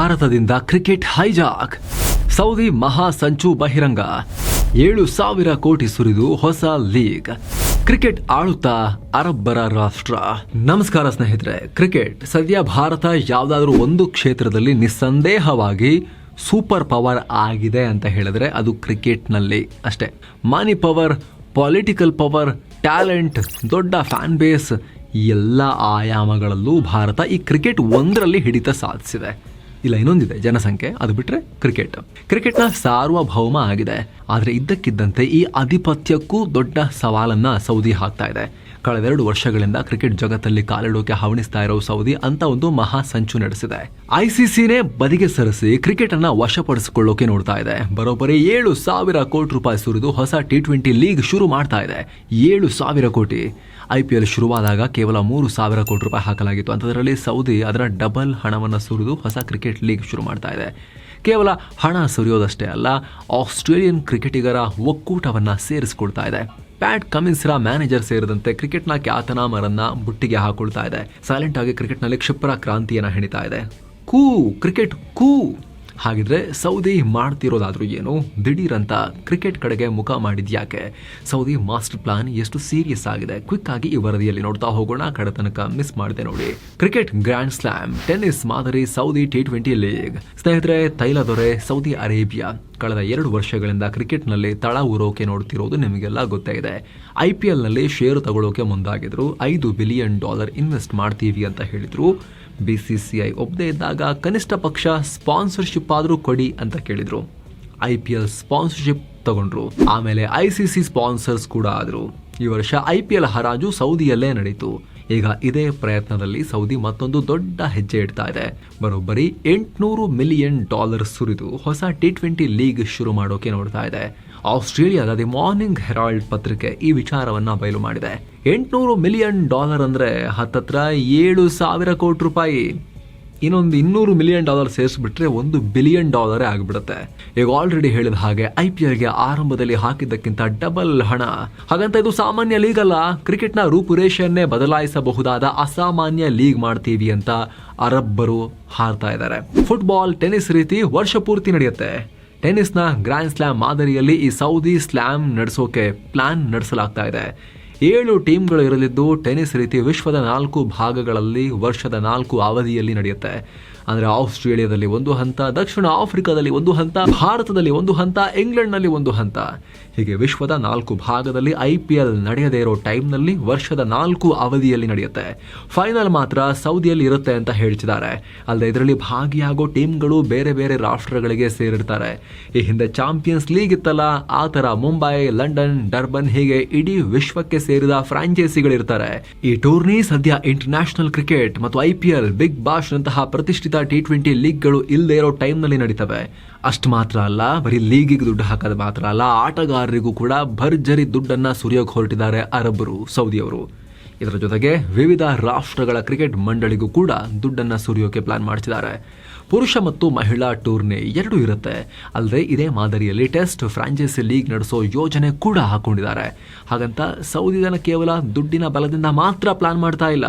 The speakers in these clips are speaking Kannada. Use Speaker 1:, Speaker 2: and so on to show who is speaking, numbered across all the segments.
Speaker 1: ಭಾರತದಿಂದ ಕ್ರಿಕೆಟ್ ಹೈಜಾಕ್. ಸೌದಿ ಮಹಾ ಸಂಚು ಬಹಿರಂಗ. ಏಳು ಸಾವಿರ ಕೋಟಿ ಸುರಿದು ಹೊಸ ಲೀಗ್. ಕ್ರಿಕೆಟ್ ಆಳುತ್ತಾ ಅರಬ್ಬರ ರಾಷ್ಟ್ರ. ನಮಸ್ಕಾರ ಸ್ನೇಹಿತರೆ, ಕ್ರಿಕೆಟ್ ಸದ್ಯ ಭಾರತ ಯಾವುದಾದ್ರೂ ಒಂದು ಕ್ಷೇತ್ರದಲ್ಲಿ ನಿಸ್ಸಂದೇಹವಾಗಿ ಸೂಪರ್ ಪವರ್ ಆಗಿದೆ ಅಂತ ಹೇಳಿದ್ರೆ ಅದು ಕ್ರಿಕೆಟ್ನಲ್ಲಿ ಅಷ್ಟೇ. Money power, political power, talent, ದೊಡ್ಡ ಫ್ಯಾನ್ ಬೇಸ್, ಎಲ್ಲ ಆಯಾಮಗಳಲ್ಲೂ ಭಾರತ ಈ ಕ್ರಿಕೆಟ್ ಒಂದರಲ್ಲಿ ಹಿಡಿತ ಸಾಧಿಸಿದೆ. ಇಲ್ಲ, ಇನ್ನೊಂದಿದೆ. ಜನಸಂಖ್ಯೆ, ಅದು ಬಿಟ್ರೆ ಕ್ರಿಕೆಟ್ ಕ್ರಿಕೆಟ್ನ ಸಾರ್ವಭೌಮ ಆಗಿದೆ. ಆದರೆ ಇದ್ದಕ್ಕಿದ್ದಂತೆ ಈ ಆಧಿಪತ್ಯಕ್ಕೂ ದೊಡ್ಡ ಸವಾಲನ್ನ ಸೌದಿ ಹಾಕ್ತಾ ಇದೆ. ಕಳೆದೆರಡು ವರ್ಷಗಳಿಂದ ಕ್ರಿಕೆಟ್ ಜಗತ್ತಲ್ಲಿ ಕಾಲಿಡೋಕೆ ಹವಣಿಸ್ತಾ ಇರೋ ಸೌದಿ ಅಂತ ಒಂದು ಮಹಾ ಸಂಚು ನಡೆಸಿದೆ. ಐಸಿಸಿನೇ ಬದಿಗೆ ಸರಿಸಿ ಕ್ರಿಕೆಟ್ ಅನ್ನ ವಶಪಡಿಸಿಕೊಳ್ಳೋಕೆ ನೋಡ್ತಾ ಇದೆ. ಬರೋಬ್ಬರಿ ಏಳು ಸಾವಿರ ಕೋಟಿ ರೂಪಾಯಿ ಸುರಿದು ಹೊಸ ಟಿ ಟ್ವೆಂಟಿ ಲೀಗ್ ಶುರು ಮಾಡ್ತಾ ಇದೆ. ಏಳು ಸಾವಿರ ಕೋಟಿ. ಐ ಪಿ ಎಲ್ ಶುರುವಾದಾಗ ಕೇವಲ ಮೂರು ಸಾವಿರ ಕೋಟಿ ರೂಪಾಯಿ ಹಾಕಲಾಗಿತ್ತು. ಅಂಥದ್ರಲ್ಲಿ ಸೌದಿ ಅದರ ಡಬಲ್ ಹಣವನ್ನು ಸುರಿದು ಹೊಸ ಕ್ರಿಕೆಟ್ ಲೀಗ್ ಶುರು ಮಾಡ್ತಾ ಇದೆ. ಕೇವಲ ಹಣ ಸುರಿಯೋದಷ್ಟೇ ಅಲ್ಲ, ಆಸ್ಟ್ರೇಲಿಯನ್ ಕ್ರಿಕೆಟಿಗರ ಒಕ್ಕೂಟವನ್ನು ಸೇರಿಸಿಕೊಳ್ತಾ ಇದೆ. ಪ್ಯಾಟ್ ಕಮಿನ್ಸ್ರ ಮ್ಯಾನೇಜರ್ ಸೇರಿದಂತೆ ಕ್ರಿಕೆಟ್ನ ಖ್ಯಾತನಾಮರನ್ನ ಬುಟ್ಟಿಗೆ ಹಾಕೊಳ್ತಾ ಇದೆ. ಸೈಲೆಂಟ್ ಆಗಿ ಕ್ರಿಕೆಟ್ನಲ್ಲಿ ಕ್ಷಿಪ್ರ ಕ್ರಾಂತಿಯನ್ನ ಹೆಣಿತಾ ಇದೆ. Coup, cricket coup. ಹಾಗಿದ್ರೆ ಸೌದಿ ಮಾಡ್ತಿರೋದಾದ್ರೂ ಏನು? ದಿಢೀರಂತ ಕ್ರಿಕೆಟ್ ಕಡೆಗೆ ಮುಖ ಮಾಡಿದ್ಯಾಕೆ? ಸೌದಿ ಮಾಸ್ಟರ್ ಪ್ಲಾನ್ ಎಷ್ಟು ಸೀರಿಯಸ್ ಆಗಿದೆ? ಕ್ವಿಕ್ ಆಗಿ ಈ ವರದಿಯಲ್ಲಿ ನೋಡ್ತಾ ಹೋಗೋಣ. ಕಡೆ ತನಕ ಮಿಸ್ ಮಾಡಿದೆ ನೋಡಿ. ಕ್ರಿಕೆಟ್ ಗ್ರ್ಯಾಂಡ್ ಸ್ಲಾಮ್, ಟೆನ್ನಿಸ್ ಮಾದರಿ ಸೌದಿ ಟಿ ಟ್ವೆಂಟಿ ಲೀಗ್. ಸ್ನೇಹಿತರೆ, ತೈಲ ದೊರೆ ಸೌದಿ ಅರೇಬಿಯಾ. ಕಳೆದ ಎರಡು ವರ್ಷಗಳಿಂದ ಕ್ರಿಕೆಟ್ನಲ್ಲಿ ತಳ ಊರೋಕೆ ನೋಡ್ತಿರೋದು ನಿಮಗೆಲ್ಲ ಗೊತ್ತೇ ಇದೆ. ಐ ಪಿ ಎಲ್ನಲ್ಲಿ ಷೇರು ತಗೊಳ್ಳೋಕೆ ಮುಂದಾಗಿದ್ರು. ಐದು ಬಿಲಿಯನ್ ಡಾಲರ್ ಇನ್ವೆಸ್ಟ್ ಮಾಡ್ತೀವಿ ಅಂತ ಹೇಳಿದ್ರು. ಬಿಸಿಸಿಐ ಒಪ್ಪದೇ ಇದ್ದಾಗ ಕನಿಷ್ಠ ಪಕ್ಷ ಸ್ಪಾನ್ಸರ್ಶಿಪ್ ಆದರೂ ಕೊಡಿ ಅಂತ ಕೇಳಿದರು. ಐ ಪಿ ಎಲ್ ಸ್ಪಾನ್ಸರ್ಶಿಪ್ ತಗೊಂಡ್ರು. ಆಮೇಲೆ ಐ ಸಿ ಸಿ ಸ್ಪಾನ್ಸರ್ಸ್ ಕೂಡ ಆದರು. ಈ ವರ್ಷ ಐ ಪಿ ಎಲ್ ಹರಾಜು ಸೌದಿಯಲ್ಲೇ ನಡೀತು. ಈಗ ಇದೇ ಪ್ರಯತ್ನದಲ್ಲಿ ಸೌದಿ ಮತ್ತೊಂದು ದೊಡ್ಡ ಹೆಜ್ಜೆ ಇಡ್ತಾ ಇದೆ. ಬರೋಬ್ಬರಿ ಎಂಟುನೂರು ಮಿಲಿಯನ್ ಡಾಲರ್ ಸುರಿದು ಹೊಸ ಟಿ ಟ್ವೆಂಟಿ ಲೀಗ್ ಶುರು ಮಾಡೋಕೆ ನೋಡ್ತಾ ಇದೆ. ಆಸ್ಟ್ರೇಲಿಯಾದ ದಿ ಮಾರ್ನಿಂಗ್ ಹೆರಾಲ್ಡ್ ಪತ್ರಿಕೆ ಈ ವಿಚಾರವನ್ನ ಬಯಲು ಮಾಡಿದೆ. ಎಂಟುನೂರು ಮಿಲಿಯನ್ ಡಾಲರ್ ಅಂದ್ರೆ ಹತ್ತತ್ರ ಏಳು ಸಾವಿರ ಕೋಟಿ ರೂಪಾಯಿ. ಇನ್ನೊಂದು ಇನ್ನೂರು ಮಿಲಿಯನ್ ಡಾಲರ್ ಸೇರಿಸ್ಬಿಟ್ರೆ ಒಂದು ಬಿಲಿಯನ್ ಡಾಲರೇ ಆಗಿಬಿಡುತ್ತೆ. ಈಗ ಆಲ್ರೆಡಿ ಹೇಳಿದ ಹಾಗೆ ಐ ಪಿ ಎಲ್ಗೆ ಆರಂಭದಲ್ಲಿ ಹಾಕಿದ್ದಕ್ಕಿಂತ ಡಬಲ್ ಹಣ. ಹಾಗಂತ ಇದು ಸಾಮಾನ್ಯ ಲೀಗ್ ಅಲ್ಲ. ಕ್ರಿಕೆಟ್ನ ರೂಪುರೇಷೆಯನ್ನೇ ಬದಲಾಯಿಸಬಹುದಾದ ಅಸಾಮಾನ್ಯ ಲೀಗ್ ಮಾಡ್ತೀವಿ ಅಂತ ಅರಬ್ಬರು ಹಾರ್ತಾ ಇದ್ದಾರೆ. ಫುಟ್ಬಾಲ್ ಟೆನಿಸ್ ರೀತಿ ವರ್ಷ ಪೂರ್ತಿ ನಡೆಯುತ್ತೆ. ಟೆನ್ನಿಸ್ನ ಗ್ರ್ಯಾಂಡ್ ಸ್ಲ್ಯಾಮ್ ಮಾದರಿಯಲ್ಲಿ ಈ ಸೌದಿ ಸ್ಲ್ಯಾಮ್ ನಡೆಸೋಕೆ ಪ್ಲಾನ್ ನಡೆಸಲಾಗ್ತಾ ಇದೆ. ಏಳು ಟೀಮ್ಗಳು ಇರಲಿದ್ದು ಟೆನಿಸ್ ರೀತಿ ವಿಶ್ವದ ನಾಲ್ಕು ಭಾಗಗಳಲ್ಲಿ ವರ್ಷದ ನಾಲ್ಕು ಅವಧಿಯಲ್ಲಿ ನಡೆಯುತ್ತೆ. ಅಂದರೆ ಆಸ್ಟ್ರೇಲಿಯಾದಲ್ಲಿ ಒಂದು ಹಂತ, ದಕ್ಷಿಣ ಆಫ್ರಿಕಾದಲ್ಲಿ ಒಂದು ಹಂತ, ಭಾರತದಲ್ಲಿ ಒಂದು ಹಂತ, ಇಂಗ್ಲೆಂಡ್ನಲ್ಲಿ ಒಂದು ಹಂತ. ಹೀಗೆ ವಿಶ್ವದ ನಾಲ್ಕು ಭಾಗದಲ್ಲಿ ಐ ಪಿ ಎಲ್ ನಡೆಯದೇ ಇರೋ ಟೈಮ್ನಲ್ಲಿ ವರ್ಷದ ನಾಲ್ಕು ಅವಧಿಯಲ್ಲಿ ನಡೆಯುತ್ತೆ. ಫೈನಲ್ ಮಾತ್ರ ಸೌದಿಯಲ್ಲಿ ಇರುತ್ತೆ ಅಂತ ಹೇಳ್ತಿದ್ದಾರೆ. ಅಲ್ಲದೆ ಇದರಲ್ಲಿ ಭಾಗಿಯಾಗೋ ಟೀಮ್ಗಳು ಬೇರೆ ಬೇರೆ ರಾಷ್ಟ್ರಗಳಿಗೆ ಸೇರಿರ್ತಾರೆ. ಈ ಹಿಂದೆ ಚಾಂಪಿಯನ್ಸ್ ಲೀಗ್ ಇತ್ತಲ್ಲ, ಆ ಥರ ಮುಂಬೈ, ಲಂಡನ್, ಡರ್ಬನ್ ಹೀಗೆ ಇಡೀ ವಿಶ್ವಕ್ಕೆ ಸೇರಿದ ಫ್ರಾಂಚೈಸಿಗಳಿರ್ತಾರೆ. ಈ ಟೂರ್ನಿ ಸದ್ಯ ಇಂಟರ್ನ್ಯಾಷನಲ್ ಕ್ರಿಕೆಟ್ ಮತ್ತು I P L big bash ನಂತಹ ಪ್ರತಿಷ್ಠಿತ ಟಿ ಟ್ವೆಂಟಿ ಲೀಗ್ಗಳು ಇಲ್ಲದೆ ಇರೋ ಟೈಮ್ನಲ್ಲಿ ನಡೀತವೆ. ಅಷ್ಟು ಮಾತ್ರ ಅಲ್ಲ, ಬರೀ ಲೀಗಿಗೆ ದುಡ್ಡು ಹಾಕೋದು ಮಾತ್ರ ಅಲ್ಲ, ಆಟಗಾರರಿಗೂ ಕೂಡ ಭರ್ಜರಿ ದುಡ್ಡನ್ನ ಸುರಿಯೋಕೆ ಹೊರಟಿದ್ದಾರೆ ಅರಬ್ಬರು, ಸೌದಿಯವರು. ಇದರ ಜೊತೆಗೆ ವಿವಿಧ ರಾಷ್ಟ್ರಗಳ ಕ್ರಿಕೆಟ್ ಮಂಡಳಿಗೂ ಕೂಡ ದುಡ್ಡನ್ನು ಸುರಿಯೋಕೆ ಪ್ಲಾನ್ ಮಾಡ್ತಿದ್ದಾರೆ. ಪುರುಷ ಮತ್ತು ಮಹಿಳಾ ಟೂರ್ನಿ ಎರಡೂ ಇರುತ್ತೆ. ಅಲ್ಲದೆ ಇದೇ ಮಾದರಿಯಲ್ಲಿ ಟೆಸ್ಟ್ ಫ್ರಾಂಚೈಸಿ ಲೀಗ್ ನಡೆಸೋ ಯೋಜನೆ ಕೂಡ ಹಾಕೊಂಡಿದ್ದಾರೆ. ಹಾಗಂತ ಸೌದಿ ಜನ ಕೇವಲ ದುಡ್ಡಿನ ಬಲದಿಂದ ಮಾತ್ರ ಪ್ಲಾನ್ ಮಾಡ್ತಾ ಇಲ್ಲ.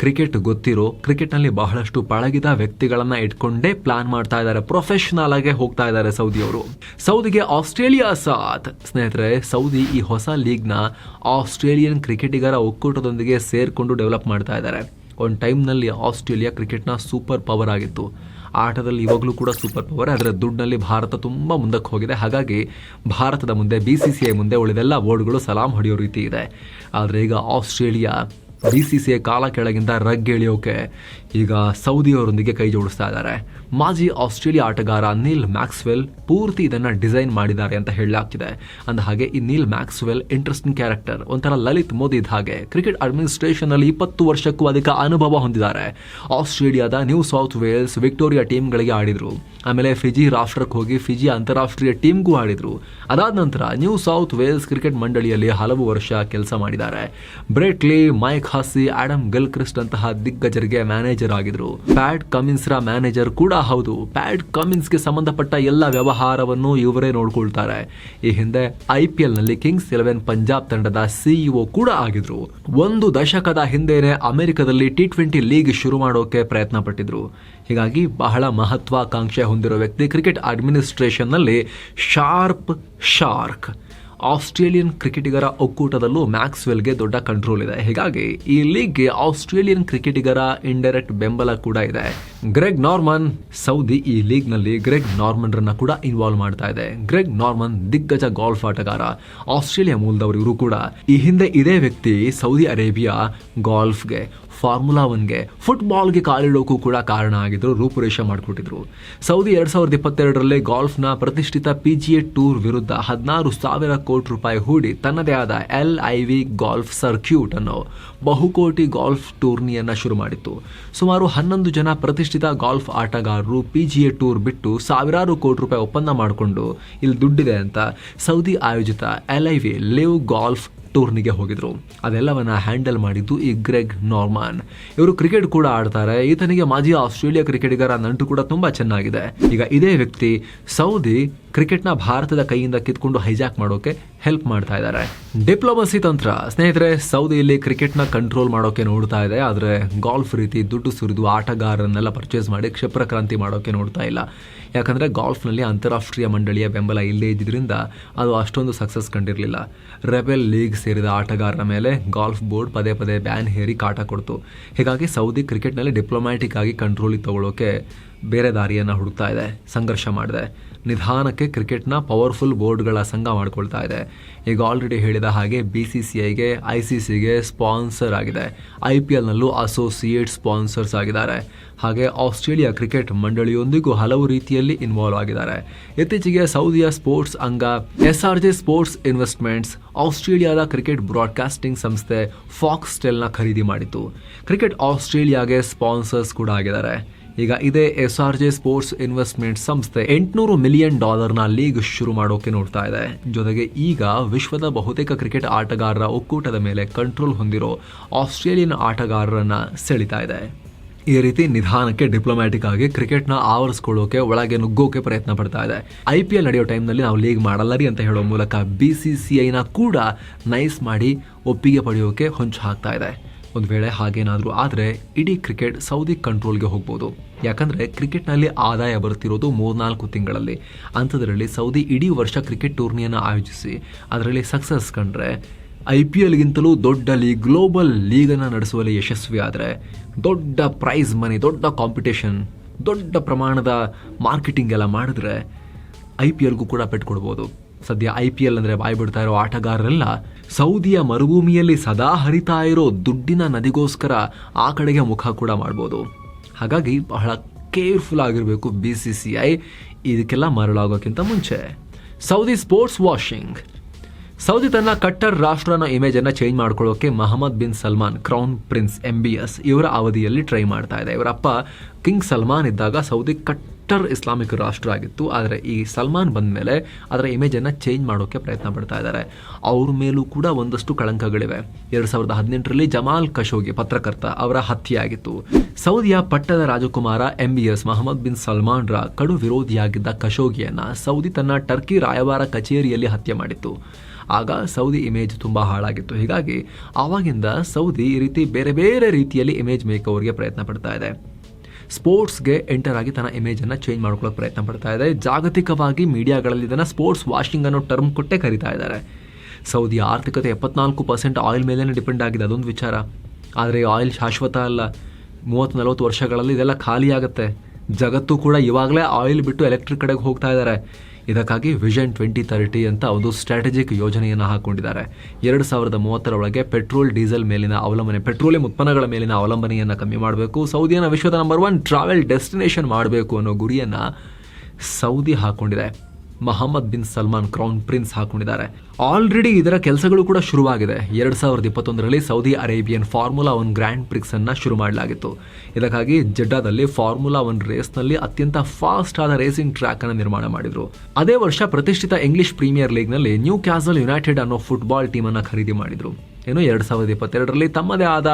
Speaker 1: ಕ್ರಿಕೆಟ್ ಗೊತ್ತಿರೋ ಕ್ರಿಕೆಟ್ನಲ್ಲಿ ಬಹಳಷ್ಟು ಪಳಗಿದ ವ್ಯಕ್ತಿಗಳನ್ನ ಇಟ್ಕೊಂಡೇ ಪ್ಲಾನ್ ಮಾಡ್ತಾ ಇದ್ದಾರೆ. ಪ್ರೊಫೆಷನಲ್ ಆಗಿ ಹೋಗ್ತಾ ಇದ್ದಾರೆ ಸೌದಿಯವರು. ಸೌದಿಗೆ ಆಸ್ಟ್ರೇಲಿಯಾ ಸಾತ್ ಸ್ನೇಹಿತರೆ, ಸೌದಿ ಈ ಹೊಸ ಲೀಗ್ನ ಆಸ್ಟ್ರೇಲಿಯನ್ ಕ್ರಿಕೆಟಿಗರ ಒಕ್ಕೂಟದೊಂದಿಗೆ ಸೇರ್ಕೊಂಡು ಡೆವಲಪ್ ಮಾಡ್ತಾ ಇದ್ದಾರೆ. ಒಂದು ಟೈಮ್ನಲ್ಲಿ ಆಸ್ಟ್ರೇಲಿಯಾ ಕ್ರಿಕೆಟ್ನ ಸೂಪರ್ ಪವರ್ ಆಗಿತ್ತು. ಆಟದಲ್ಲಿ ಇವಾಗಲೂ ಕೂಡ ಸೂಪರ್ ಪವರ್ ಆದರೆ ದುಡ್ಡಿನಲ್ಲಿ ಭಾರತ ತುಂಬ ಮುಂದಕ್ಕೆ ಹೋಗಿದೆ. ಹಾಗಾಗಿ ಭಾರತದ ಮುಂದೆ ಬಿ ಸಿ ಸಿ ಐ ಮುಂದೆ ಉಳಿದೆಲ್ಲ ಬೋರ್ಡ್ಗಳು ಸಲಾಂ ಹೊಡೆಯೋ ರೀತಿ ಇದೆ. ಆದರೆ ಈಗ Australia B C C I ಕಾಲ ಕೆಳಗಿಂದ ರಗ್ ಎಳೆಯೋಕೆ ಈಗ ಸೌದಿಯವರೊಂದಿಗೆ ಕೈ ಜೋಡಿಸ್ತಾ ಇದ್ದಾರೆ. ಮಾಜಿ ಆಸ್ಟ್ರೇಲಿಯಾ ಆಟಗಾರ ನೀಲ್ ಮ್ಯಾಕ್ಸ್ವೆಲ್ ಪೂರ್ತಿ ಇದನ್ನ ಡಿಸೈನ್ ಮಾಡಿದ್ದಾರೆ ಅಂತ ಹೇಳಲಾಗ್ತಿದೆ. ಅಂದ ಹಾಗೆ ಈ ನೀಲ್ ಮ್ಯಾಕ್ಸ್ವೆಲ್ ಇಂಟ್ರೆಸ್ಟಿಂಗ್ ಕ್ಯಾರೆಕ್ಟರ್ ಒಂಥರ ಲಲಿತ್ ಮೋದಿ ಇದ್ದ ಹಾಗೆ ಕ್ರಿಕೆಟ್ ಅಡ್ಮಿನಿಸ್ಟ್ರೇಷನ್ ಅಲ್ಲಿ ಇಪ್ಪತ್ತು ವರ್ಷಕ್ಕೂ ಅಧಿಕ ಅನುಭವ ಹೊಂದಿದ್ದಾರೆ. ಆಸ್ಟ್ರೇಲಿಯಾದ ನ್ಯೂ ಸೌತ್ ವೇಲ್ಸ್ ವಿಕ್ಟೋರಿಯಾ ಟೀಮ್ಗಳಿಗೆ ಆಡಿದ್ರು. ಆಮೇಲೆ ಫಿಜಿ ರಾಷ್ಟ್ರಕ್ಕೆ ಹೋಗಿ ಫಿಜಿ ಅಂತಾರಾಷ್ಟ್ರೀಯ ಟೀಮ್ಗೂ ಆಡಿದ್ರು. ಅದಾದ ನಂತರ ನ್ಯೂ ಸೌತ್ ವೇಲ್ಸ್ ಕ್ರಿಕೆಟ್ ಮಂಡಳಿಯಲ್ಲಿ ಹಲವು ವರ್ಷ ಕೆಲಸ ಮಾಡಿದ್ದಾರೆ. Brett Lee, Mike Hussey Adam Gilchrist ಅಂತಹ ದಿಗ್ಗಜರಿಗೆ ಮ್ಯಾನೇಜರ್ ಆಗಿದ್ರು. ಪ್ಯಾಟ್ ಕಮಿನ್ಸ್ ರ ಮ್ಯಾನೇಜರ್ ಕೂಡ ಹೌದು. ಪ್ಯಾಟ್ ಕಮಿನ್ಸ್ಗೆ ಸಂಬಂಧಪಟ್ಟ ಎಲ್ಲ ವ್ಯವಹಾರವನ್ನು ಇವರೇ ನೋಡ್ಕೊಳ್ತಾರೆ. ಈ ಹಿಂದೆ ಐ ನಲ್ಲಿ ಕಿಂಗ್ಸ್ ಇಲೆವೆನ್ ಪಂಜಾಬ್ ತಂಡದ ಸಿಇಒ ಕೂಡ ಆಗಿದ್ರು. ಒಂದು ದಶಕದ ಹಿಂದೆನೆ ಅಮೆರಿಕದಲ್ಲಿ ಟಿ ಟ್ವೆಂಟಿ ಲೀಗ್ ಶುರು ಮಾಡೋಕೆ ಪ್ರಯತ್ನ ಪಟ್ಟಿದ್ರು. ಹೀಗಾಗಿ ಬಹಳ ಮಹತ್ವಾಕಾಂಕ್ಷೆ ಹೊಂದಿರೋ ವ್ಯಕ್ತಿ ಕ್ರಿಕೆಟ್ ಅಡ್ಮಿನಿಸ್ಟ್ರೇಷನ್ನಲ್ಲಿ ಶಾರ್ಪ್ ಶಾರ್ಕ್ ಆಸ್ಟ್ರೇಲಿಯನ್ ಕ್ರಿಕೆಟಿಗರ ಒಕ್ಕೂಟದಲ್ಲೂ ಮ್ಯಾಕ್ಸ್ವೆಲ್ಗೆ ದೊಡ್ಡ ಕಂಟ್ರೋಲ್ ಇದೆ. ಹೀಗಾಗಿ ಈ ಲೀಗ್ಗೆ ಆಸ್ಟ್ರೇಲಿಯನ್ ಕ್ರಿಕೆಟಿಗರ ಇಂಡೈರೆಕ್ಟ್ ಬೆಂಬಲ ಕೂಡ ಇದೆ. ಗ್ರೆಗ್ ನಾರ್ಮನ್ ಸೌದಿ ಈ ಲೀಗ್ನಲ್ಲಿ ಗ್ರೆಗ್ ನಾರ್ಮನ್ ರನ್ನ ಕೂಡ ಇನ್ವಾಲ್ವ್ ಮಾಡ್ತಾ ಇದೆ. ಗ್ರೆಗ್ ನಾರ್ಮನ್ ದಿಗ್ಗಜ ಗಾಲ್ಫ್ ಆಟಗಾರ, ಆಸ್ಟ್ರೇಲಿಯಾ ಮೂಲದವರು ಕೂಡ. ಈ ಹಿಂದೆ ಇದೇ ವ್ಯಕ್ತಿ ಸೌದಿ ಅರೇಬಿಯಾ ಗಾಲ್ಫ್ಗೆ ಫಾರ್ಮುಲಾ ಒನ್ಗೆ ಫುಟ್ಬಾಲ್ಗೆ ಕಾಲಿಡೋಕ್ಕೂ ಕೂಡ ಕಾರಣ ಆಗಿದ್ರು, ರೂಪುರೇಷ ಮಾಡಿಕೊಟ್ಟಿದ್ರು. ಸೌದಿ ಎರಡ್ ಸಾವಿರದ ಇಪ್ಪತ್ತೆರಡರಲ್ಲಿ ಗಾಲ್ಫ್ನ ಪ್ರತಿಷ್ಠಿತ ಪಿ ಟೂರ್ ವಿರುದ್ಧ ಹದಿನಾರು ಸಾವಿರ ಕೋಟಿ ರೂಪಾಯಿ ಹೂಡಿ ತನ್ನದೇ ಆದ L I V golf circuit ಅನ್ನೋ ಬಹುಕೋಟಿ ಗಾಲ್ಫ್ ಟೂರ್ನಿಯನ್ನ ಶುರು ಮಾಡಿತ್ತು. ಸುಮಾರು ಹನ್ನೊಂದು ಜನ ಪ್ರತಿಷ್ಠಿತ ಗಾಲ್ಫ್ ಆಟಗಾರರು ಪಿ ಜಿ ಎ ಟೂರ್ ಬಿಟ್ಟು ಸಾವಿರಾರು ಕೋಟಿ ರೂಪಾಯಿ ಒಪ್ಪಂದ ಮಾಡಿಕೊಂಡು ಇಲ್ಲಿ ದುಡ್ಡಿದೆ ಅಂತ ಸೌದಿ ಆಯೋಜಿತ L I V Liv golf ಟೂರ್ನಿಗೆ ಹೋಗಿದ್ರು. ಅದೆಲ್ಲವನ್ನ ಹ್ಯಾಂಡಲ್ ಮಾಡಿದ್ದು ಈ ಗ್ರೆಗ್ ನಾರ್ಮನ್. ಇವರು ಕ್ರಿಕೆಟ್ ಕೂಡ ಆಡ್ತಾರೆ. ಈತನಿಗೆ ಮಾಜಿ ಆಸ್ಟ್ರೇಲಿಯಾ ಕ್ರಿಕೆಟಿಗರ ನಂಟು ಕೂಡ ತುಂಬಾ ಚೆನ್ನಾಗಿದೆ. ಈಗ ಇದೇ ವ್ಯಕ್ತಿ ಸೌದಿ ಕ್ರಿಕೆಟ್ನ ಭಾರತದ ಕೈಯಿಂದ ಕಿತ್ಕೊಂಡು ಹೈಜಾಕ್ ಮಾಡೋಕೆ ಹೆಲ್ಪ್ ಮಾಡ್ತಾ ಇದ್ದಾರೆ. ಡಿಪ್ಲೊಮಸಿ ತಂತ್ರ. ಸ್ನೇಹಿತರೆ, ಸೌದಿಯಲ್ಲಿ ಕ್ರಿಕೆಟ್ನ ಕಂಟ್ರೋಲ್ ಮಾಡೋಕೆ ನೋಡ್ತಾ ಇದೆ, ಆದರೆ ಗಾಲ್ಫ್ ರೀತಿ ದುಡ್ಡು ಸುರಿದು ಆಟಗಾರರನ್ನೆಲ್ಲ ಪರ್ಚೇಸ್ ಮಾಡಿ ಕ್ಷಿಪ್ರ ಕ್ರಾಂತಿ ಮಾಡೋಕೆ ನೋಡ್ತಾ ಇಲ್ಲ. ಯಾಕಂದರೆ ಗಾಲ್ಫ್ನಲ್ಲಿ ಅಂತಾರಾಷ್ಟ್ರೀಯ ಮಂಡಳಿಯ ಬೆಂಬಲ ಇಲ್ಲದೇ ಇದ್ದರಿಂದ ಅದು ಅಷ್ಟೊಂದು ಸಕ್ಸಸ್ ಕಂಡಿರಲಿಲ್ಲ. ರೆಬೆಲ್ ಲೀಗ್ ಸೇರಿದ ಆಟಗಾರರ ಮೇಲೆ ಗಾಲ್ಫ್ ಬೋರ್ಡ್ ಪದೇ ಪದೇ ಬ್ಯಾನ್ ಹೇರಿ ಕಾಟ ಕೊಡ್ತು. ಹೀಗಾಗಿ ಸೌದಿ ಕ್ರಿಕೆಟ್ನಲ್ಲಿ ಡಿಪ್ಲೊಮ್ಯಾಟಿಕ್ ಆಗಿ ಕಂಟ್ರೋಲಿಗೆ ತಗೊಳ್ಳೋಕೆ ಬೇರೆ ದಾರಿಯನ್ನು ಹುಡುಕ್ತಾ ಇದೆ, ಸಂಘರ್ಷ ಮಾಡಿದೆ. ನಿಧಾನಕ್ಕೆ ಕ್ರಿಕೆಟ್ನ ಪವರ್ಫುಲ್ ಬೋರ್ಡ್ಗಳ ಸಂಘ ಮಾಡ್ಕೊಳ್ತಾ ಇದೆ. ಈಗ ಆಲ್ರೆಡಿ ಹೇಳಿದ ಹಾಗೆ ಬಿ ಸಿ ಸಿ ಐಗೆ ಐ ಸಿ ಸಿಗೆ ಸ್ಪಾನ್ಸರ್ ಆಗಿದೆ. ಐ ಪಿ ಎಲ್ನಲ್ಲೂ ಅಸೋಸಿಯೇಟ್ ಸ್ಪಾನ್ಸರ್ಸ್ ಆಗಿದ್ದಾರೆ. ಹಾಗೆ ಆಸ್ಟ್ರೇಲಿಯಾ ಕ್ರಿಕೆಟ್ ಮಂಡಳಿಯೊಂದಿಗೂ ಹಲವು ರೀತಿಯಲ್ಲಿ ಇನ್ವಾಲ್ವ್ ಆಗಿದ್ದಾರೆ. ಇತ್ತೀಚೆಗೆ ಸೌದಿಯ ಸ್ಪೋರ್ಟ್ಸ್ ಅಂಗ S R J sports investments ಆಸ್ಟ್ರೇಲಿಯಾದ ಕ್ರಿಕೆಟ್ ಬ್ರಾಡ್ಕಾಸ್ಟಿಂಗ್ ಸಂಸ್ಥೆ ಫಾಕ್ಸ್ ಟೆಲ್ನ ಖರೀದಿ ಮಾಡಿತು ಕ್ರಿಕೆಟ್ ಆಸ್ಟ್ರೇಲಿಯಾಗೆ ಸ್ಪಾನ್ಸರ್ಸ್ ಕೂಡ ಆಗಿದ್ದಾರೆ. ಈಗ ಇದೇ S R J sports investment ಸಂಸ್ಥೆ ಎಂಟುನೂರು ಮಿಲಿಯನ್ ಡಾಲರ್ನ ಲೀಗ್ ಶುರು ಮಾಡೋಕೆ ನೋಡ್ತಾ ಇದೆ. ಜೊತೆಗೆ ಈಗ ವಿಶ್ವದ ಬಹುತೇಕ ಕ್ರಿಕೆಟ್ ಆಟಗಾರರ ಒಕ್ಕೂಟದ ಮೇಲೆ ಕಂಟ್ರೋಲ್ ಹೊಂದಿರೋ ಆಸ್ಟ್ರೇಲಿಯನ್ ಆಟಗಾರರನ್ನ ಸೆಳಿತಾ ಇದೆ. ಈ ರೀತಿ ನಿಧಾನಕ್ಕೆ ಡಿಪ್ಲೊಮ್ಯಾಟಿಕ್ ಆಗಿ ಕ್ರಿಕೆಟ್ನ ಆವರಿಸ್ಕೊಳ್ಳೋಕೆ ಒಳಗೆ ನುಗ್ಗೋಕೆ ಪ್ರಯತ್ನ ಪಡ್ತಾ ಇದೆ. ಐ ಪಿ ಎಲ್ ನಡೆಯೋ ಟೈಮ್ನಲ್ಲಿ ನಾವು ಲೀಗ್ ಮಾಡಲ್ಲ ರೀ ಅಂತ ಹೇಳೋ ಮೂಲಕ ಬಿ ಸಿ ಸಿ ಐನ ಕೂಡ ನೈಸ್ ಮಾಡಿ ಒಪ್ಪಿಗೆ ಪಡೆಯೋಕೆ ಹೊಂಚು ಹಾಕ್ತಾ ಇದೆ. ಒಂದು ವೇಳೆ ಹಾಗೇನಾದರೂ ಆದರೆ ಇಡೀ ಕ್ರಿಕೆಟ್ ಸೌದಿ ಕಂಟ್ರೋಲ್ಗೆ ಹೋಗ್ಬೋದು. ಯಾಕಂದರೆ ಕ್ರಿಕೆಟ್ನಲ್ಲಿ ಆದಾಯ ಬರುತ್ತಿರೋದು ಮೂರ್ನಾಲ್ಕು ತಿಂಗಳಲ್ಲಿ. ಅಂಥದ್ರಲ್ಲಿ ಸೌದಿ ಇಡೀ ವರ್ಷ ಕ್ರಿಕೆಟ್ ಟೂರ್ನಿಯನ್ನು ಆಯೋಜಿಸಿ, ಅದರಲ್ಲಿ ಸಕ್ಸಸ್ ಕಂಡ್ರೆ ಐ ಪಿ ಎಲ್ಗಿಂತಲೂ ದೊಡ್ಡ ಲೀಗ್ ಗ್ಲೋಬಲ್ ಲೀಗನ್ನು ನಡೆಸುವಲ್ಲಿ ಯಶಸ್ವಿ ಆದರೆ ದೊಡ್ಡ ಪ್ರೈಸ್ ಮನಿ ದೊಡ್ಡ ಕಾಂಪಿಟೇಷನ್ ದೊಡ್ಡ ಪ್ರಮಾಣದ ಮಾರ್ಕೆಟಿಂಗ್ ಎಲ್ಲ ಮಾಡಿದ್ರೆ ಐ ಪಿ ಎಲ್ಗೂ ಕೂಡ ಪೆಟ್ಕೊಡ್ಬೋದು. ಸದ್ಯ ಐ ಪಿ ಎಲ್ ಅಂದರೆ ಬಾಯಿ ಬಿಡ್ತಾ ಇರೋ ಆಟಗಾರರೆಲ್ಲ ಸೌದಿಯ ಮರುಭೂಮಿಯಲ್ಲಿ ಸದಾ ಹರಿತಾ ಇರೋ ದುಡ್ಡಿನ ನದಿಗೋಸ್ಕರ ಆ ಕಡೆಗೆ ಮುಖ ಕೂಡ ಮಾಡ್ಬೋದು. ಹಾಗಾಗಿ ಬಹಳ ಕೇರ್ಫುಲ್ ಆಗಿರಬೇಕು ಬಿ ಸಿ ಸಿ ಐ. ಇದಕ್ಕೆಲ್ಲ ಮರಳಾಗೋಕ್ಕಿಂತ ಮುಂಚೆ. Saudi sports washing. ಸೌದಿ ತನ್ನ ಕಟ್ಟರ್ ರಾಷ್ಟ್ರ ಇಮೇಜನ್ನು ಚೇಂಜ್ ಮಾಡ್ಕೊಳ್ಳೋಕೆ Mohammed bin Salman, crown prince M S ಇವರ ಅವಧಿಯಲ್ಲಿ ಟ್ರೈ ಮಾಡ್ತಾ ಇದೆ. ಇವರಪ್ಪ ಕಿಂಗ್ ಸಲ್ಮಾನ್ ಇದ್ದಾಗ ಸೌದಿ ಕಟ್ಟರ್ ಇಸ್ಲಾಮಿಕ್ ರಾಷ್ಟ್ರ ಆಗಿತ್ತು. ಆದರೆ ಈ ಸಲ್ಮಾನ್ ಬಂದ ಮೇಲೆ ಅದರ ಇಮೇಜನ್ನು ಚೇಂಜ್ ಮಾಡೋಕ್ಕೆ ಪ್ರಯತ್ನ ಪಡ್ತಾ ಇದ್ದಾರೆ. ಅವ್ರ ಮೇಲೂ ಕೂಡ ಒಂದಷ್ಟು ಕಳಂಕಗಳಿವೆ. ಎರಡು ಸಾವಿರದ ಹದಿನೆಂಟರಲ್ಲಿ ಜಮಾಲ್ ಕಶೋಗಿ ಪತ್ರಕರ್ತ, ಅವರ ಹತ್ಯೆ ಆಗಿತ್ತು ಸೌದಿಯ ಪಟ್ಟದ ರಾಜಕುಮಾರ M B S Mohammed bin Salman ರ ಕಡು ವಿರೋಧಿಯಾಗಿದ್ದ ಖಶೋಗಿಯನ್ನು ಸೌದಿ ತನ್ನ ಟರ್ಕಿ ರಾಯಭಾರ ಕಚೇರಿಯಲ್ಲಿ ಹತ್ಯೆ ಮಾಡಿತ್ತು. ಆಗ ಸೌದಿ ಇಮೇಜ್ ತುಂಬ ಹಾಳಾಗಿತ್ತು. ಹೀಗಾಗಿ ಆವಾಗಿಂದ ಸೌದಿ ಈ ರೀತಿ ಬೇರೆ ಬೇರೆ ರೀತಿಯಲ್ಲಿ ಇಮೇಜ್ ಮೇಕ್ ಅವರಿಗೆ ಪ್ರಯತ್ನ ಪಡ್ತಾ ಇದೆ. ಸ್ಪೋರ್ಟ್ಸ್ಗೆ ಎಂಟರ್ ಆಗಿ ತನ್ನ ಇಮೇಜನ್ನು ಚೇಂಜ್ ಮಾಡ್ಕೊಳ್ಳೋಕೆ ಪ್ರಯತ್ನ ಪಡ್ತಾ ಇದೆ ಜಾಗತಿಕವಾಗಿ ಮೀಡಿಯಾಗಳಲ್ಲಿ ಇದನ್ನು ಸ್ಪೋರ್ಟ್ಸ್ ವಾಷಿಂಗ್ ಅನ್ನೋ ಟರ್ಮ್ ಕೊಟ್ಟೆ ಕರೀತಾ ಇದ್ದಾರೆ. ಸೌದಿ ಆರ್ಥಿಕತೆ ಎಪ್ಪತ್ನಾಲ್ಕು ಪರ್ಸೆಂಟ್ ಆಯಿಲ್ ಮೇಲೇ ಡಿಪೆಂಡ್ ಆಗಿದೆ, ಅದೊಂದು ವಿಚಾರ. ಆದರೆ ಆಯಿಲ್ ಶಾಶ್ವತ ಅಲ್ಲ. ಮೂವತ್ತು ನಲವತ್ತು ವರ್ಷಗಳಲ್ಲಿ ಇದೆಲ್ಲ ಖಾಲಿಯಾಗುತ್ತೆ. ಜಗತ್ತು ಕೂಡ ಇವಾಗಲೇ ಆಯಿಲ್ ಬಿಟ್ಟು ಎಲೆಕ್ಟ್ರಿಕ್ ಕಡೆಗೆ ಹೋಗ್ತಾ ಇದ್ದಾರೆ. ಇದಕ್ಕಾಗಿ ವಿಷನ್ ಟ್ವೆಂಟಿ ತರ್ಟಿ ಅಂತ ಒಂದು ಸ್ಟ್ರಾಟಜಿಕ್ ಯೋಜನೆಯನ್ನು ಹಾಕೊಂಡಿದ್ದಾರೆ. ಎರಡು ಸಾವಿರದ ಮೂವತ್ತರ ಒಳಗೆ ಪೆಟ್ರೋಲ್ ಡೀಸೆಲ್ ಮೇಲಿನ ಅವಲಂಬನೆ ಪೆಟ್ರೋಲಿಯಂ ಉತ್ಪನ್ನಗಳ ಮೇಲಿನ ಅವಲಂಬನೆಯನ್ನು ಕಮ್ಮಿ ಮಾಡಬೇಕು, ಸೌದಿಯನ್ನು ವಿಶ್ವದ ನಂಬರ್ ಒನ್ ಟ್ರಾವೆಲ್ ಡೆಸ್ಟಿನೇಷನ್ ಮಾಡಬೇಕು ಅನ್ನೋ ಗುರಿಯನ್ನು Saudi ಹಾಕೊಂಡಿದೆ. Mohammed bin Salman crown prince ಹಾಕೊಂಡಿದ್ದಾರೆ. ಆಲ್ರೆಡಿ ಇದರ ಕೆಲಸಗಳು ಕೂಡ ಶುರುವಾಗಿದೆ. ಎರಡು ಸಾವಿರದ ಇಪ್ಪತ್ತೊಂದರಲ್ಲಿ Saudi Arabian Formula One Grand Prix ಅನ್ನ ಶುರು ಮಾಡಲಾಗಿತ್ತು. ಇದಕ್ಕಾಗಿ ಜೆಡ್ಡಾದಲ್ಲಿ ಫಾರ್ಮುಲಾ ಒನ್ ರೇಸ್ನಲ್ಲಿ ಅತ್ಯಂತ ಫಾಸ್ಟ್ ಆದ ರೇಸಿಂಗ್ ಟ್ರ್ಯಾಕ್ ಅನ್ನು ನಿರ್ಮಾಣ ಮಾಡಿದ್ರು. ಅದೇ ವರ್ಷ ಪ್ರತಿಷ್ಠಿತ ಇಂಗ್ಲಿಷ್ ಪ್ರೀಮಿಯರ್ ಲೀಗ್ನಲ್ಲಿ ನ್ಯೂ ಕ್ಯಾಸಲ್ ಯುನೈಟೆಡ್ ಅನ್ನೋ ಫುಟ್ಬಾಲ್ ಟೀಮ್ ಅನ್ನು ಖರೀದಿ ಮಾಡಿದ್ರು. ಏನು ಎರಡು ಸಾವಿರದ ಇಪ್ಪತ್ತೆರಡರಲ್ಲಿ ತಮ್ಮದೇ ಆದ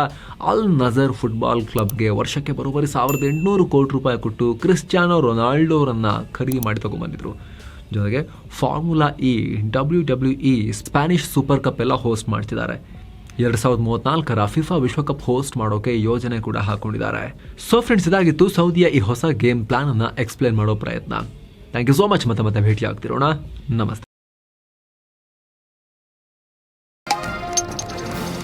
Speaker 1: ಅಲ್ ನಜರ್ ಫುಟ್ಬಾಲ್ ಕ್ಲಬ್ಗೆ ವರ್ಷಕ್ಕೆ ಬರೋಬ್ಬರಿ ಸಾವಿರದ ಎಂಟುನೂರು ಕೋಟಿ ರೂಪಾಯಿ ಕೊಟ್ಟು ಕ್ರಿಸ್ಟಿಯಾನೋ ರೊನಾಲ್ಡೋರನ್ನ ಖರೀದಿ ಮಾಡಿ ತಗೊಂಡ್ಬಂದಿದ್ರು ಜೊತೆಗೆ Formula E W W E Spanish Super Cup ಎಲ್ಲ ಹೋಸ್ಟ್ ಮಾಡ್ತಿದ್ದಾರೆ. ಎರಡು ಸಾವಿರದ ಮೂವತ್ನಾಲ್ಕರ ಫಿಫಾ ವಿಶ್ವಕಪ್ ಹೋಸ್ಟ್ ಮಾಡೋಕೆ ಯೋಜನೆ ಕೂಡ ಹಾಕೊಂಡಿದ್ದಾರೆ. ಸೊ ಫ್ರೆಂಡ್ಸ್ ಇದಾಗಿತ್ತು ಸೌದಿಯ ಈ ಹೊಸ ಗೇಮ್ ಪ್ಲಾನ್ ಅನ್ನ ಎಕ್ಸ್ಪ್ಲೇನ್ ಮಾಡೋ ಪ್ರಯತ್ನ. ಥ್ಯಾಂಕ್ ಯು ಸೋ ಮಚ್ ಮತ್ತೆ ಮತ್ತೆ ಭೇಟಿ ಆಗ್ತಿರೋಣ ನಮಸ್ತೆ.